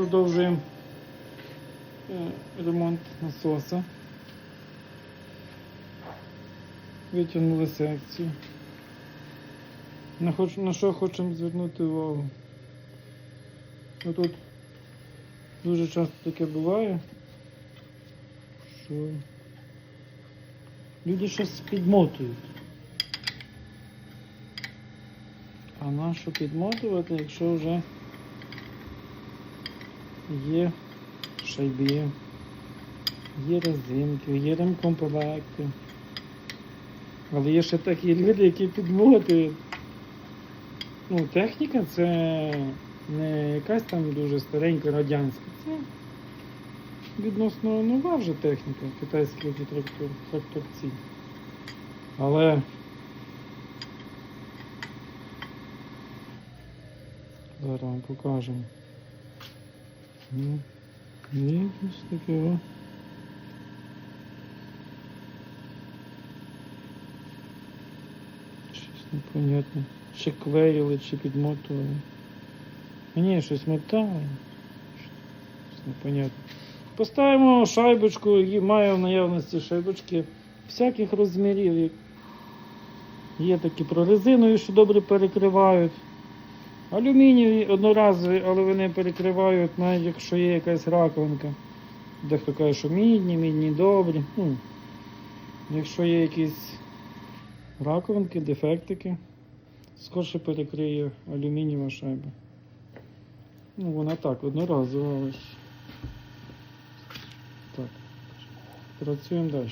продовжуємо ремонт насоса. Витягнули секцію. На, хоч, на що хочемо звернути увагу? Отут дуже часто таке буває, що люди щось підмотують. А на що підмотувати, якщо вже є шайби, є резинки, є ремкомплекти. Але є ще такі люди, які підмотують. Ну, техніка це не якась там дуже старенька радянська. Це відносно нова вже техніка, китайські оті трактор, тракторці. Але зараз вам покажемо. Ну, є щось таке. Щось непонятне. Чи клеїли, чи підмотували. Ні, щось мотали. Щось непонятне. Поставимо шайбочку, і має в наявності шайбочки всяких розмірів. Є- такі прорезинові, що добре перекривають. Алюмінієві одноразові, але вони перекривають, навіть якщо є якась раковинка. Дехто каже, що мідні, мідні добрі. Ну, якщо є якісь раковинки, дефектики, скорше перекриє алюмінієва шайба. Ну, вона так, одноразова. Так. Працюємо далі.